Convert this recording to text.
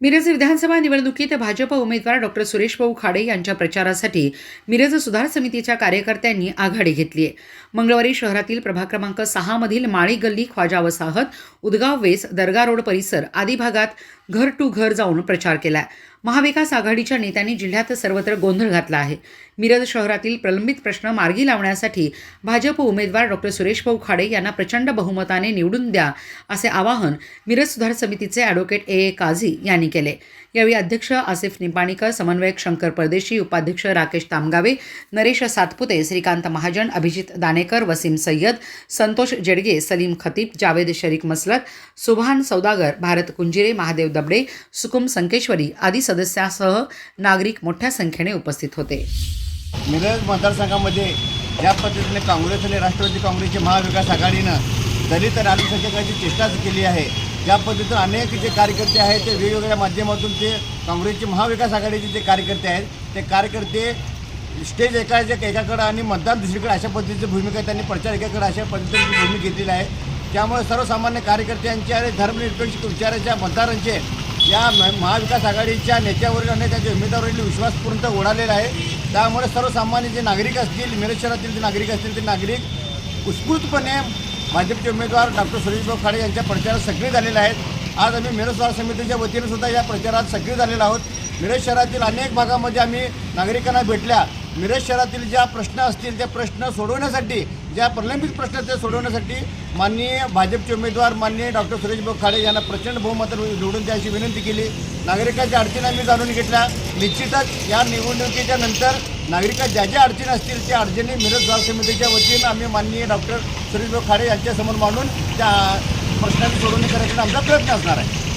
मिरज विधानसभा निवडणुकीत भाजप उमेदवार डॉक्टर सुरेश भाऊ खाडे यांच्या प्रचारासाठी मिरज सुधार समितीच्या कार्यकर्त्यांनी आघाडी घेतली आहे. मंगळवारी शहरातील प्रभाग क्रमांक सहामधील माळी गल्ली ख्वाजा वसाहत उदगाव वेस दर्गा रोड परिसर आदी भागात घर टू घर जाऊन प्रचार केला महाविकास आघाडीच्या नेत्यांनी जिल्ह्यात सर्वत्र गोंधळ घातला आहे. मिरज शहरातील प्रलंबित प्रश्न मार्गी लावण्यासाठी भाजप उमेदवार डॉक्टर सुरेश भाऊ खाडे यांना प्रचंड बहुमताने निवडून द्या असे आवाहन मिरज सुधार समितीचे ॲडव्होकेट ए. ए. काझी यांनी केले. यावेळी अध्यक्ष आसिफ निपाणीकर समन्वयक शंकर परदेशी उपाध्यक्ष राकेश तामगावे नरेश सातपुते श्रीकांत महाजन अभिजित दानेकर वसीम सय्यद संतोष जेडगे सलीम खतीब जावेद शरीक मसलत सुभान सौदागर भारत कुंजिरे महादेव दबडे सुकुम संकेश्वरी आदी सदस्यासह नागरिक मोठ्या संख्येने उपस्थित होते. मिरज मतदारसंघामध्ये ज्या पद्धतीने काँग्रेस आणि राष्ट्रवादी काँग्रेसची महाविकास आघाडीनं दलित आणि अल्पसंख्याकांची चेष्टाच केली आहे ज्या पद्धतीनं अनेक जे कार्यकर्ते आहेत ते वेगवेगळ्या माध्यमातून ते काँग्रेसचे महाविकास आघाडीचे जे कार्यकर्ते आहेत ते कार्यकर्ते स्टेज एका एकाकडं आणि मतदान दुसरीकडे अशा पद्धतीची भूमिका त्यांनी प्रचार एकाकडे अशा पद्धतीची भूमिका घेतलेली आहे. त्यामुळे सर्वसामान्य कार्यकर्त्यांचे आणि धर्मनिरपेक्ष विचाराच्या मतदारांचे या महाविकास आघाडीच्या नेत्यावरील आणि त्यांच्या उमेदवारावरील विश्वासपूर्ण ओढालेला आहे. त्यामुळे सर्वसामान्य जे नागरिक असतील मिरज शहरातील जे नागरिक असतील ते नागरिक उत्स्फूर्तपणे भाजपचे उमेदवार डॉक्टर सुरेशभाऊ खाडे यांच्या प्रचारात सक्रिय झालेले आहेत. आज आम्ही मिरज शहर समितीच्या वतीने सुद्धा या प्रचारात सक्रिय झालेलो आहोत. मिरज शहरातील अनेक भागामध्ये आम्ही नागरिकांना भेटल्या. मिरज शहरातील ज्या प्रश्न असतील त्या प्रश्न सोडवण्यासाठी ज्या प्रलंबित प्रश्न आहेत ते सोडवण्यासाठी माननीय भाजपचे उमेदवार माननीय डॉक्टर सुरेशभाऊ खाडे यांना प्रचंड बहुमत निवडून द्यायची विनंती केली. नागरिकांच्या अडचणी आम्ही जाणून घेतल्या. निश्चितच या निवडणुकीच्या नंतर नागरिका ज्या ज्या अडचणी असतील त्या अडचणी मिरज गाव समितीच्या वतीनं आम्ही माननीय डॉक्टर सुरेशभाऊ खाडे यांच्यासमोर मांडून त्या प्रश्नांनी सोडवणी करायचा आमचा प्रयत्न असणार आहे.